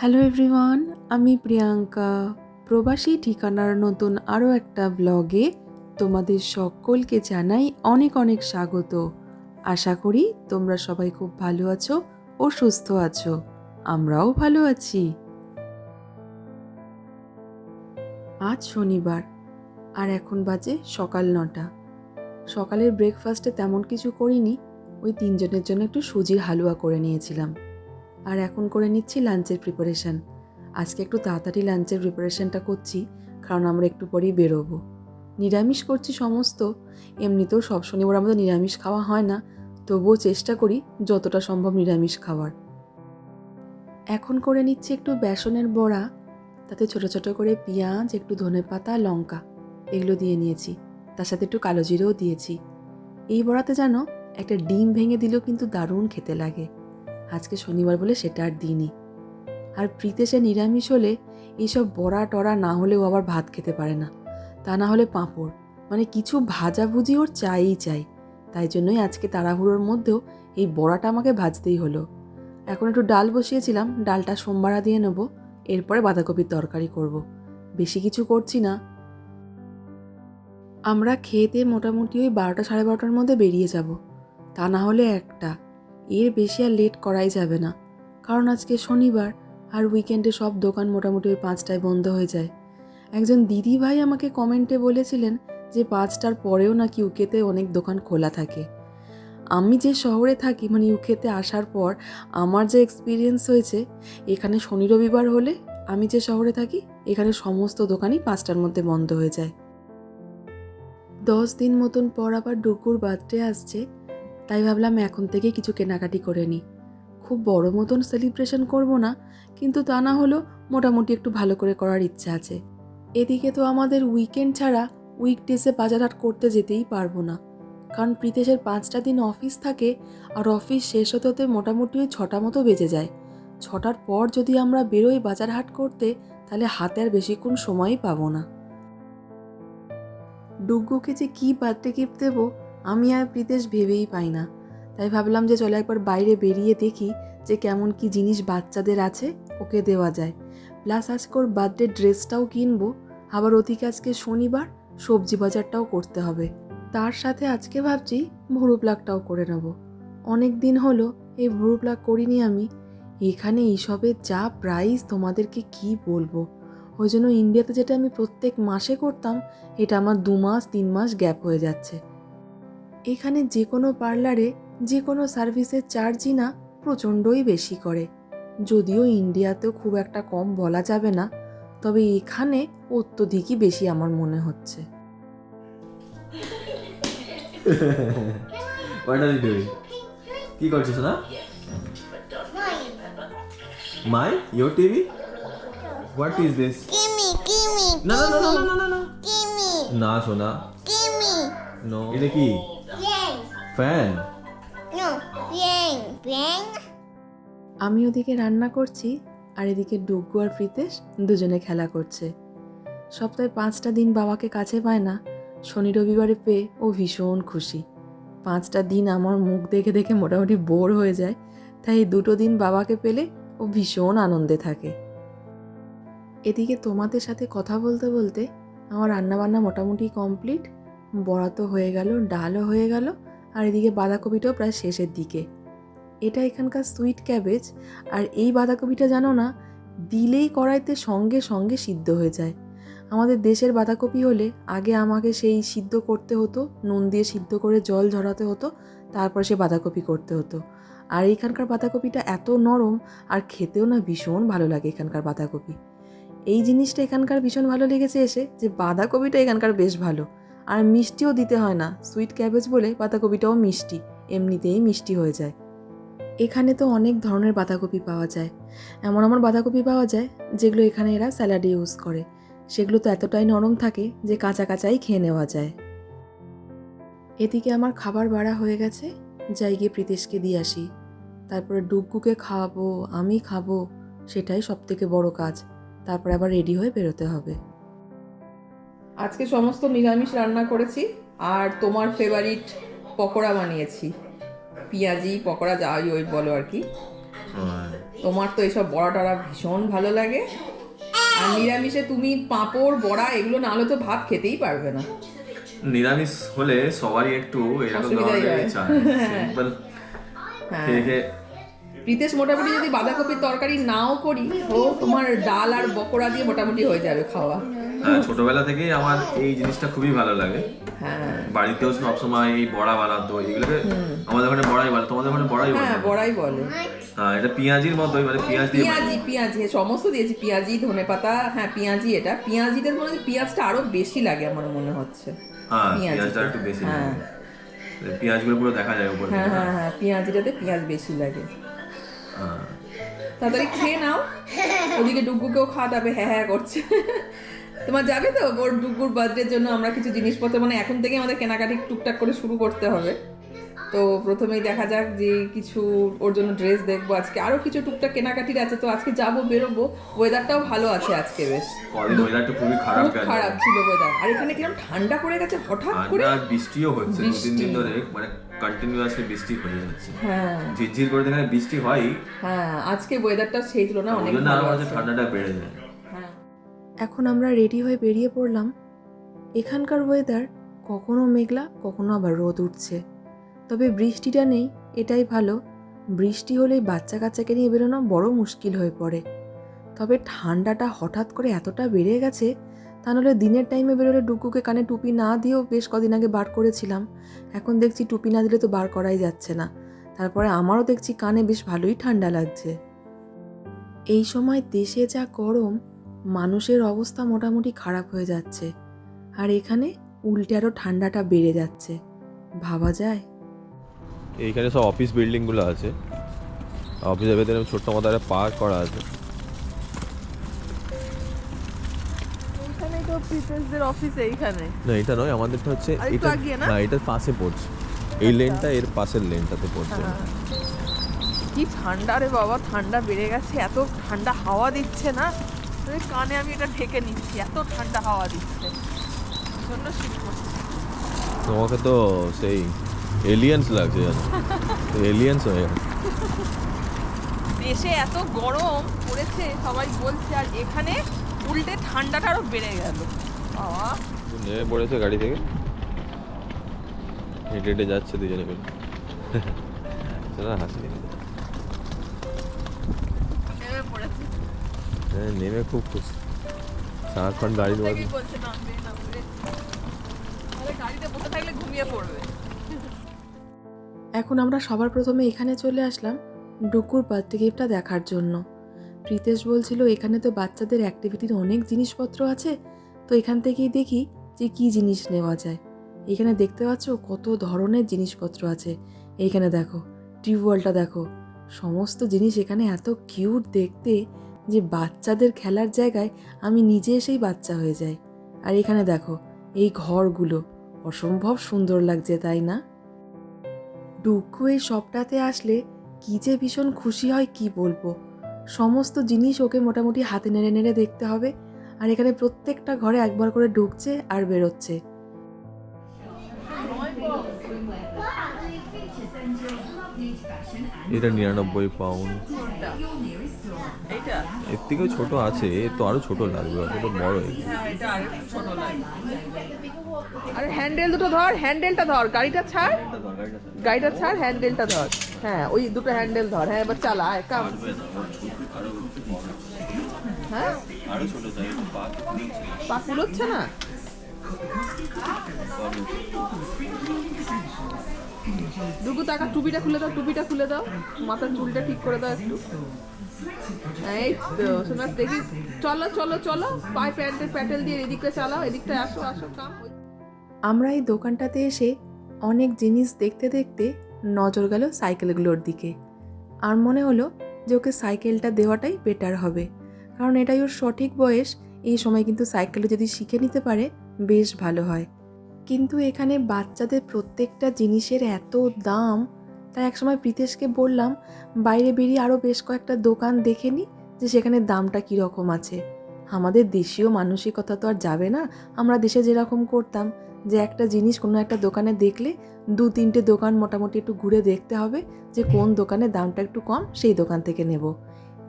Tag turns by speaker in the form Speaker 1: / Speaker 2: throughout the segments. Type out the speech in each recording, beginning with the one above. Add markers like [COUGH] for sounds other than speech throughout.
Speaker 1: Hello everyone আমি প্রিয়াঙ্কা। প্রবাসী ঠিকানার নতুন আরও একটা ব্লগে তোমাদের সকলকে জানাই অনেক অনেক স্বাগত। আশা করি তোমরা সবাই খুব ভালো আছো ও সুস্থ আছো। আমরাও ভালো আছি। আজ শনিবার, আর এখন বাজে সকাল নটা। সকালের ব্রেকফাস্টে তেমন কিছু করিনি, ওই তিনজনের জন্য একটু সুজির হালুয়া করে নিয়েছিলাম। আর এখন করে নিচ্ছি লাঞ্চের প্রিপারেশন আজকে একটু তাড়াতাড়ি লাঞ্চের প্রিপারেশানটা করছি, কারণ আমরা একটু পরেই বেরোবো। নিরামিষ করছি সমস্ত, এমনিতেও সব শনিবার আমাদের নিরামিষ খাওয়া হয় না, তবুও চেষ্টা করি যতটা সম্ভব নিরামিষ খাওয়ার। এখন করে নিচ্ছি একটু বেসনের বড়া, তাতে ছোট ছোট করে পেঁয়াজ, একটু ধনে পাতা, লঙ্কা, এগুলো দিয়ে নিয়েছি। তার সাথে একটু কালো জিরেও দিয়েছি। এই বড়াতে যেন একটা ডিম ভেঙে দিলেও কিন্তু দারুণ খেতে লাগে। আজকে শনিবার বলে সেটা আর দিইনি। আর প্রীতে সে নিরামিষ হলে এইসব বড়া টড়া না হলেও আবার ভাত খেতে পারে না। তা না হলে পাঁপড়। মানে কিছু ভাজাভুজি ওর চাইই চাই। তাই জন্যই আজকে তাড়াহুড়োর মধ্যেও এই বড়াটা আমাকে ভাজতেই হলো। এখন একটু ডাল বসিয়েছিলাম, ডালটা সোমবারা দিয়ে নেব, এরপরে বাঁধাকপির তরকারি করব। বেশি কিছু করছি না। আমরা খেতে মোটামুটি ওই বারোটা সাড়ে বারোটার মধ্যে বেরিয়ে যাব। তা না হলে একটা। এর বেশি আর লেট করাই যাবে না। কারণ আজকে শনিবার আর উইকেন্ডে সব দোকান মোটামুটি ওই পাঁচটায় বন্ধ হয়ে যায়। একজন দিদি ভাই আমাকে কমেন্টে বলেছিলেন যে পাঁচটার পরেও নাকি ইউকেতে অনেক দোকান খোলা থাকে। আমি যে শহরে থাকি মানে ইউকেতে আসার পর আমার যে এক্সপিরিয়েন্স হয়েছে, এখানে শনি রবিবার হলে আমি যে শহরে থাকি, এখানে সমস্ত দোকানই পাঁচটার মধ্যে বন্ধ হয়ে যায়। দশ দিন মতন পর আবার ডুকুর বার্থডে আসছে তাই ভাবলাম এখন থেকে কিছু কেনাকাটি করে নিই। খুব বড় মতন সেলিব্রেশন করব না, কিন্তু তা না হলেও মোটামুটি একটু ভালো করে করার ইচ্ছা আছে। এদিকে তো আমাদের উইকেন্ড ছাড়া উইকডেসে বাজার হাট করতে যেতেই পারব না। কারণ প্রীতেশের পাঁচটা দিন অফিস থাকে আর অফিস শেষ হতে হতে মোটামুটি ওই ছটা মতো বেজে যায়। ছটার পর যদি আমরা বেরোই বাজার হাট করতে, তাহলে হাতে আর বেশিক্ষণ সময়ই পাবো না। ডুগ্গুকে যে কী বার্থডে গিফট দেবো আমি আর প্রীতেশ ভেবেই পাই না। তাই ভাবলাম যে চলো একবার বাইরে বেরিয়ে দেখি যে কেমন কি জিনিস বাচ্চাদের আছে, ওকে দেওয়া যায়। প্লাস আজকে ওর বার্থডে ড্রেসটাও কিনবো। আবার ওদিকে আজকে শনিবার, সবজি বাজারটাও করতে হবে। তার সাথে আজকে ভাবছি ভুরু প্লাগটাও করে নেব। অনেক দিন হলো এই ভুরু প্লাগ করিনি আমি। এখানে এইসবের যা প্রাইস তোমাদেরকে কি বলব? ওই জন্য ইন্ডিয়াতে যেটা আমি প্রত্যেক মাসে করতাম, এটা আমার দু মাস, তিন মাস গ্যাপ হয়ে যাচ্ছে। এখানে যে কোনো পার্লারে যে কোনো সার্ভিসের চার্জই না প্রচণ্ডই বেশি করে। যদিও ইন্ডিয়াতেও খুব একটা কম বলা যাবে না তবে এখানে অত্যধিকই বেশি আমার মনে হচ্ছে।
Speaker 2: What are you doing? কি করছিস না my your TV what is this
Speaker 3: Gimme, gimme,
Speaker 2: না না না না না না
Speaker 3: gimme,
Speaker 2: না সোনা।
Speaker 3: Gimme.
Speaker 2: নো এটা কি. ফ্যান?
Speaker 3: Bang.
Speaker 1: আমি ওদিকে রান্না করছি আর এদিকে ডুগ্গু আর প্রীতেশ দুজনে খেলা করছে। সপ্তাহে পাঁচটা দিন বাবাকে কাছে পায় না শনি রবিবারে পেয়ে ও ভীষণ খুশি। পাঁচটা দিন আমার মুখ দেখে দেখে মোটামুটি বোর হয়ে যায় তাই এই দুটো দিন বাবাকে পেলে ও ভীষণ আনন্দে থাকে। এদিকে তোমাদের সাথে কথা বলতে বলতে আমার রান্নাবান্না মোটামুটি কমপ্লিট বড়া তো হয়ে গেল ডালও হয়ে গেল আর এদিকে বাঁধাকপিটাও প্রায় শেষের দিকে। এটা এখানকার সুইট ক্যাবেজ আর এই বাঁধাকপিটা জানো না, দিলেই কড়াইতে সঙ্গে সঙ্গে সিদ্ধ হয়ে যায়। আমাদের দেশের বাঁধাকপি হলে আগে আমাকে সেই সিদ্ধ করতে হতো, নুন দিয়ে সিদ্ধ করে জল ঝরাতে হতো, তারপর সে বাঁধাকপি করতে হতো। আর এইখানকার বাঁধাকপিটা এত নরম, আর খেতেও না ভীষণ ভালো লাগে এখানকার বাঁধাকপি। এই জিনিসটা এখানকার ভীষণ ভালো লেগেছে এসে, যে বাঁধাকপিটা এখানকার বেশ ভালো। আর মিষ্টিও দিতে হয় না। সুইট ক্যাবেজ বলে বাঁধাকপিটাও মিষ্টি, এমনিতেই মিষ্টি হয়ে যায়। এখানে তো অনেক ধরনের বাঁধাকপি পাওয়া যায়। এমন এমন বাঁধাকপি পাওয়া যায় যেগুলো এখানে এরা স্যালাডে ইউজ করে। সেগুলো তো এতটাই নরম থাকে যে কাঁচা কাঁচাই খেয়ে নেওয়া যায়। এদিকে আমার খাবার বাড়া হয়ে গেছে, যাই গিয়ে প্রীতেশকে দিয়ে আসি। তারপরে ডুগ্গুকে খাওয়াবো, আমি খাব, সেটাই সব থেকে বড় কাজ। তারপরে আবার রেডি হয়ে বেরোতে হবে। আজকে সমস্ত নিরামিষ রান্না করেছি আর তোমার ফেভারিট পকোড়া বানিয়েছি। পেঁয়াজি পকোড়া যা ওই বলো আর কি।
Speaker 4: তোমার তো এসব বড়া টড়া ভীষণ ভালো লাগে। আর নিরামিষে তুমি পাঁপড় বড়া এগুলো না হলে তো ভাত খেতেই পারবে না।
Speaker 2: নিরামিষ হলে সবারই একটু এরকম ধরনের
Speaker 4: হয়।
Speaker 2: চায় [LAUGHS] সিম্পল
Speaker 4: হ্যাঁ।
Speaker 2: খেয়ে খেয়ে।
Speaker 4: প্রীতেশ মোটামুটি যদি বাঁধাকপির তরকারি নাও করি ও তোমার ডাল আর বকরা দিয়ে মোটামুটি হয়ে যাবে খাওয়া।
Speaker 2: হ্যাঁ, ছোটবেলা থেকেই আমার এই জিনিসটা খুবই ভালো লাগে।
Speaker 4: হ্যাঁ।
Speaker 2: বাড়িতেও সবসময় এই বড়া বানাতো এগুলোকে আমাদের ওখানে বড়াই বলে তোমাদের ওখানে বড়াই বলে?
Speaker 4: হ্যাঁ বড়াই বলে।
Speaker 2: হ্যাঁ এটা পেঁয়াজির মতোই মানে পেঁয়াজ দিয়ে
Speaker 4: পেঁয়াজি পেঁয়াজি সমস্ত দিয়েছি পেঁয়াজি ধনে পাতা হ্যাঁ পেঁয়াজি এটা। পেঁয়াজিটার মনে হয় পেঁয়াজটা আরও বেশি লাগে আমার মনে হচ্ছে।
Speaker 2: হ্যাঁ পেঁয়াজটা। একটু বেশি
Speaker 4: হ্যাঁ।
Speaker 2: লাগে। পেঁয়াজগুলো পুরো দেখা যায় উপরে
Speaker 4: হ্যাঁ হ্যাঁ হ্যাঁ। পেঁয়াজিটাতে পেঁয়াজ বেশি লাগে।
Speaker 2: হ্যাঁ।
Speaker 4: তাড়াতাড়ি খেয়ে নাও। [LAUGHS] ওদিকে ডুগুকেও খাওয়া দাবে হ্যাঁ হ্যাঁ করছে। তোমার যাবে তো? ওর ডুগুর বার্থডের জন্য আমরা কিছু জিনিসপত্র মানে এখন থেকে আমাদের কেনাকাটি টুকটাক করে শুরু করতে হবে। তো প্রথমেই দেখা যাক যে কিছু ওর জন্য ড্রেস দেখব। আজকে আরও কিছু টুকটাক কেনাকাটির আছে তো আজকে যাব বেরোবো। ওয়েদারটাও ভালো আছে আজকে বেশ।
Speaker 2: খুবই খারাপ
Speaker 4: ছিল ওয়েদার আর এখানে কীরকম ঠান্ডা পড়ে গেছে হঠাৎ করে
Speaker 2: বৃষ্টিও হচ্ছে। দু দিন। ধরে মানে কন্টিনিউয়াসলি বৃষ্টি হয়ে যাচ্ছে।
Speaker 4: হ্যাঁ।
Speaker 2: ঝিরঝির করে যেখানে বৃষ্টি হয়
Speaker 4: হ্যাঁ আজকে ওয়েদারটা সেই তুলনায় অনেক
Speaker 2: ঠান্ডাটা বেড়ে যায়।
Speaker 1: এখন আমরা রেডি হয়ে বেরিয়ে পড়লাম। এখানকার ওয়েদার কখনো মেঘলা, কখনো আবার রোদ উঠছে। তবে বৃষ্টিটা নেই, এটাই ভালো। বৃষ্টি হলেই বাচ্চা কাচ্চাকে নিয়ে বেরোনো বড় মুশকিল হয়ে পড়ে। তবে ঠান্ডাটা হঠাৎ করে এতটা বেড়ে গেছে, তা নাহলে দিনের টাইমে বেরোলে ডুকুকে কানে টুপি না দিয়েও বেশ কদিন আগে বার করেছিলাম। এখন দেখছি টুপি না দিলে তো বার করাই যাচ্ছে না। তারপরে আমারও দেখছি কানে বেশ ভালোই ঠান্ডা লাগছে। এই সময় দেশে যা গরম মানুষের অবস্থা মোটামুটি খারাপ হয়ে যাচ্ছে। আর এখানে উল্টে আরও ঠান্ডাটা বেড়ে যাচ্ছে। ভাবা যায়।
Speaker 5: এইখানে সব অফিস বিল্ডিংগুলো আছে। অফিসের ভেতরে ছোট্ট মতো একটা পার্ক করা আছে।
Speaker 4: ওইখানেই অফিস এইখানে।
Speaker 5: না এটা নয় আমাদেরটা হচ্ছে এটা
Speaker 4: না?
Speaker 5: না এটার পাশে পড়ছে। এই লেনটা এর পাশের লেনটাতে পড়ছে।
Speaker 4: কি ঠান্ডা রে বাবা ঠান্ডা বেড়ে গেছে এত ঠান্ডা হাওয়া দিচ্ছে না। ওই কানে আমি এটা ঢেকে নিচ্ছি এত ঠান্ডা হাওয়া দিচ্ছে। জন্য শীত করছে।
Speaker 5: তোমাকে তো সেই এলিয়েন্স লাগছে জানো। [LAUGHS] এলিয়েন্স হয়ে গেছে।
Speaker 4: দেশে এত গরম পড়েছে সবাই বলছে আর এখানে উল্টে ঠান্ডাটা আরও বেড়ে গেল। বাবা।
Speaker 5: নেমে পড়েছে গাড়ি থেকে। হেঁটে হেঁটে যাচ্ছে দুজনে শোনা [LAUGHS] হাসি।
Speaker 4: নেমে পড়েছে।
Speaker 5: হ্যাঁ নেমে খুব খুশি। সারাক্ষণ গাড়ি
Speaker 4: পড়বে।
Speaker 1: এখন আমরা সবার প্রথমে এখানে চলে আসলাম ডুকুর বার্থডে গিফটটা দেখার জন্য। প্রীতেশ বলছিল এখানে তো বাচ্চাদের অ্যাক্টিভিটির অনেক জিনিসপত্র আছে তো এখান থেকেই দেখি যে কি জিনিস নেওয়া যায়। এখানে দেখতে পাচ্ছ কত ধরনের জিনিসপত্র আছে। এইখানে দেখো টিউবওয়েলটা দেখো। সমস্ত জিনিস এখানে এত কিউট দেখতে। যে বাচ্চাদের খেলার জায়গায় আমি নিজে এসেই বাচ্চা হয়ে যাই। আর এখানে দেখো এই ঘরগুলো অসম্ভব সুন্দর লাগছে তাই না? ডুকু এই সবটাতে আসলে কি যে ভীষণ খুশি হয় কি বলব? সমস্ত জিনিস ওকে মোটামুটি হাতে নেড়ে নেড়ে দেখতে হবে। আর এখানে প্রত্যেকটা ঘরে একবার করে ঢুকছে আর বেরোচ্ছে।
Speaker 5: এটা নিরানব্বই পাউন্ড। এর থেকেও ছোট আছে এর তো আরও ছোট লাগবে এটা বড়
Speaker 4: হ্যাঁ আর আরে হ্যান্ডেল দুটো ধর হ্যান্ডেলটা ধর গাড়িটা ছাড়। গাড়িটা ছাড় হ্যান্ডেলটা ধর। হ্যাঁ ওই দুটো হ্যান্ডেল ধর। হ্যাঁ এবার চালা আয় কাম। হ্যাঁ?
Speaker 2: আরও ছোট চাই
Speaker 4: পা কুলোচ্ছে না? ডুগু টাকা টুপিটা খুলে দাও, টুপিটা খুলে দাও। মাথার চুলটা ঠিক করে দাও একটু। এই তো, শোনা, দেখি। চলো চলো চলো। পায়ে প্যান্টের প্যাটেল দিয়ে এদিকটা চালাও, এদিকটা আসো আসো, কাম।
Speaker 1: আমরা এই দোকানটাতে এসে অনেক জিনিস দেখতে দেখতে নজর গেল সাইকেলগুলোর দিকে। আর মনে হলো যে ওকে সাইকেলটা দেওয়াটাই বেটার হবে। কারণ এটাই ওর সঠিক বয়স, এই সময় কিন্তু সাইকেলটা যদি শিখে নিতে পারে, বেশ ভালো হয়। কিন্তু এখানে বাচ্চাদের প্রত্যেকটা জিনিসের এত দাম। তাই একসময় প্রীতেশকে বললাম, বাইরে বেরিয়ে আরও বেশ কয়েকটা দোকান দেখে নি যে সেখানে দামটা কীরকম আছে। আমাদের দেশীয় মানসিকতা তো আর যাবে না। আমরা দেশে যেরকম করতাম যে একটা জিনিস কোনো একটা দোকানে দেখলে দু তিনটে দোকান মোটামুটি একটু ঘুরে দেখতে হবে যে কোন দোকানে দামটা একটু কম, সেই দোকান থেকে নেব।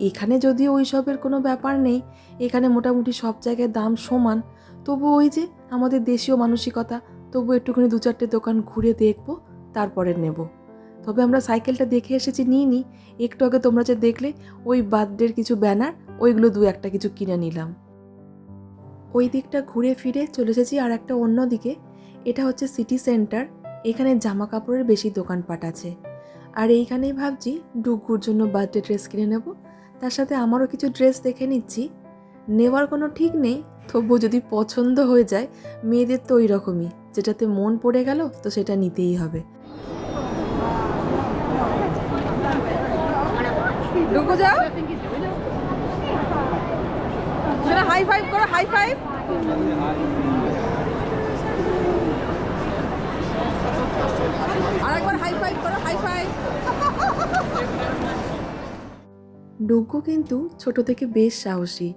Speaker 1: এখানে যদিও ওইসবের কোনো ব্যাপার নেই, এখানে মোটামুটি সব জায়গায় দাম সমান। তবু ওই যে আমাদের দেশীয় মানসিকতা, তবু একটুখানি দু চারটে দোকান ঘুরে দেখব, তারপরে নেব। তবে আমরা সাইকেলটা দেখে এসেছি নিই নি একটু আগে তোমরা যে দেখলে, ওই বার্থডের কিছু ব্যানার, ওইগুলো দু একটা কিছু কিনে নিলাম। ওই দিকটা ঘুরে ফিরে চলে এসেছি আর একটা অন্য দিকে, এটা হচ্ছে সিটি সেন্টার, এখানে জামা কাপড়ের বেশি দোকানপাট আছে। আর এইখানেই ভাবছি ডুগুর জন্য বার্থডে ড্রেস কিনে নেব, তার সাথে আমারও কিছু ড্রেস দেখে নিচ্ছি। নেওয়ার কোনো ঠিক নেই তবুও যদি পছন্দ হয়ে যায় মেয়েদের তো ওই রকমই যেটাতে মন পড়ে গেল তো সেটা নিতেই হবে।
Speaker 4: ঢুকো যাও। হাই ফাইভ করো হাই ফাইভ আরেকবার হাই ফাইভ করো হাই ফাইভ
Speaker 1: ডুগ্গু কিন্তু ছোট থেকে বেশ সাহসী।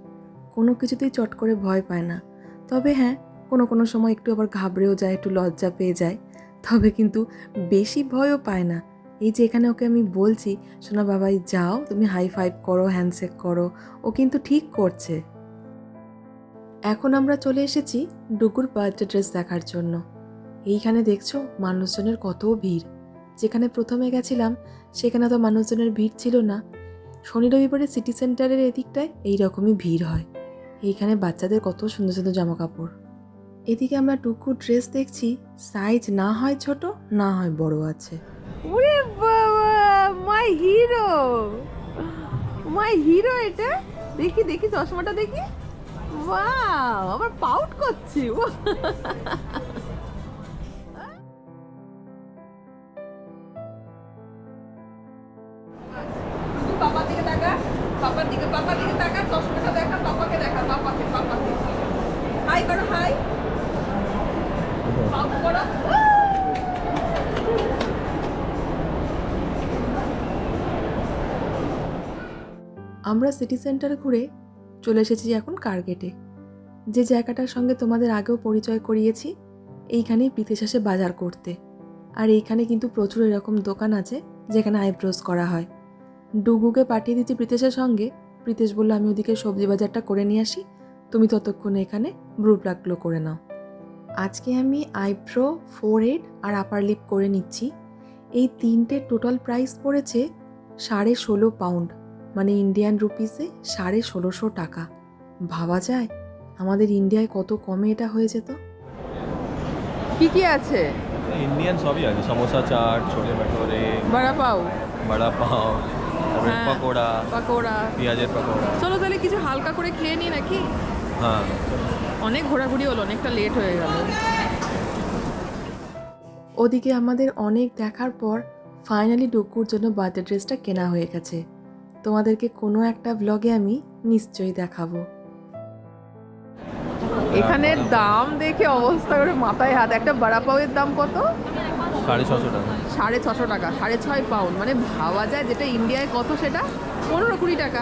Speaker 1: কোনো কিছুতেই চট করে ভয় পায় না। তবে হ্যাঁ কোনো কোনো সময় একটু আবার ঘাবড়েও যায়, একটু লজ্জা পেয়ে যায়। তবে কিন্তু বেশি ভয়ও পায় না। এই যে এখানে ওকে আমি বলছি শোনা বাবাই যাও, তুমি হাই ফাইভ করো হ্যান্ডশেক করো। ও কিন্তু ঠিক করছে। এখন আমরা চলে এসেছি ডুগুর বার্থডে ড্রেস দেখার জন্য। এইখানে দেখছ মানুষজনের কত ভিড়। যেখানে প্রথমে গেছিলাম, সেখানে তো মানুষজনের ভিড় ছিল না। শনি রবিবারে সিটি সেন্টারের এদিকটায় এই রকমই ভিড় হয়। এইখানে বাচ্চাদের কত সুন্দর সুন্দর জামা কাপড় এদিকে আমরা টুকু ড্রেস দেখছি, সাইজ না হয় ছোট, না হয় বড় আছে।
Speaker 4: ওরে বাবা মাই হিরো মাই হিরো এটা? দেখি দেখি, চশমাটা দেখি। ওয়াও আবার পাউট করছে।
Speaker 1: আমরা সিটি সেন্টার ঘুরে চলে এসেছি এখন কার্গেটে যে জায়গাটার সঙ্গে তোমাদের আগেও পরিচয় করিয়েছি, এইখানেই প্রীতেশ আসে বাজার করতে। আর এইখানে কিন্তু প্রচুর এরকম দোকান আছে, যেখানে আইব্রোজ করা হয়। ডুগুকে পাঠিয়ে দিচ্ছি প্রীতেশের সঙ্গে। প্রীতেশ বলল, আমি ওদিকে সবজি বাজারটা করে নিয়ে আসি। তুমি ততক্ষণ এখানে ব্রু প্লাকগুলো করে নাও। আজকে আমি আইব্রো ফোর এইড আর আপার লিপ করে নিচ্ছি। এই তিনটে টোটাল প্রাইস পড়েছে সাড়ে ষোলো পাউন্ড মানে ইন্ডিয়ান রুপিসে সাড়ে ষোলোশো টাকা। ভাবা যায়? আমাদের ইন্ডিয়ায় কত কমে এটা হয়ে যেত
Speaker 4: কি কি আছে?
Speaker 5: ইন্ডিয়ান সবই আছে। সমোসা চাট ছোলে ভটোরে
Speaker 4: বড়া পাও।
Speaker 5: বড়া পাও তারপরে
Speaker 4: হ্যাঁ।
Speaker 5: পকোড়া
Speaker 4: পাকোড়া।
Speaker 5: পেঁয়াজের পকোড়া।
Speaker 4: চলো তাহলে কিছু হালকা করে খেয়ে নি নাকি?
Speaker 5: হ্যাঁ।
Speaker 4: অনেক ঘোরাঘুরি হলো অনেকটা লেট হয়ে গেল।
Speaker 1: ওদিকে আমাদের অনেক দেখার পর ফাইনালি ডুকুর জন্য বার্থডে ড্রেসটা কেনা হয়ে গেছে। তোমাদেরকে কোনো একটা ব্লগে আমি নিশ্চয়ই দেখাবো।
Speaker 4: এখানে দাম দেখে অবস্থা করে মাথায় হাত। একটা বড়া পাউয়ের দাম কত?
Speaker 5: সাড়ে ছশো টাকা।
Speaker 4: সাড়ে ছশো টাকা সাড়ে ছয় পাউন্ড মানে ভাবা যায় যেটা ইন্ডিয়ায় কত সেটা পনেরো কুড়ি টাকা।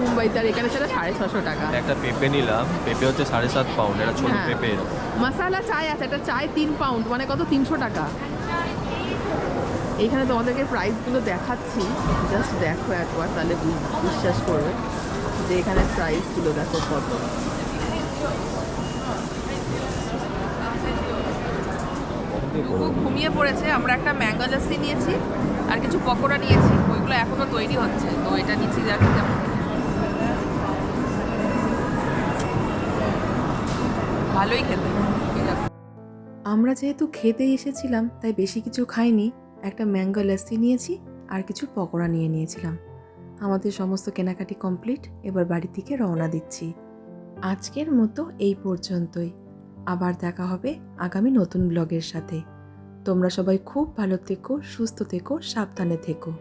Speaker 4: মুম্বাইতে আর এখানে সেটা সাড়ে ছশো টাকা।
Speaker 5: একটা পেঁপে নিলাম। পেঁপে হচ্ছে সাড়ে সাত পাউন্ড এটা ছোট
Speaker 4: হ্যাঁ।
Speaker 5: পেঁপে।
Speaker 4: মশালা চায় আছে একটা চায় তিন পাউন্ড মানে কত? তিনশো টাকা। এইখানে তোমাদেরকে প্রাইসগুলো দেখাচ্ছি। জাস্ট দেখো একবার তাহলে বিশ্বাস করবে যে এখানে প্রাইসগুলো দেখো কত। ঘুমিয়ে পড়েছে। আমরা একটা ম্যাঙ্গো লাস্সি নিয়েছি আর কিছু পকোড়া নিয়েছি। ওইগুলো এখনও তৈরি হচ্ছে। তো এটা নিচ্ছি দেখো কেমন। ভালোই খেতে।
Speaker 1: আমরা যেহেতু খেতেই এসেছিলাম তাই বেশি কিছু খাইনি। একটা ম্যাঙ্গো লস্যি নিয়েছি আর কিছু পকোড়া নিয়ে নিয়েছিলাম। আমাদের সমস্ত কেনাকাটি কমপ্লিট, এবার বাড়ি থেকে রওনা দিচ্ছি। আজকের মতো এই পর্যন্তই। আবার দেখা হবে আগামী নতুন ব্লগের সাথে। তোমরা সবাই খুব ভালো থেকো, সুস্থ থেকো, সাবধানে থেকো।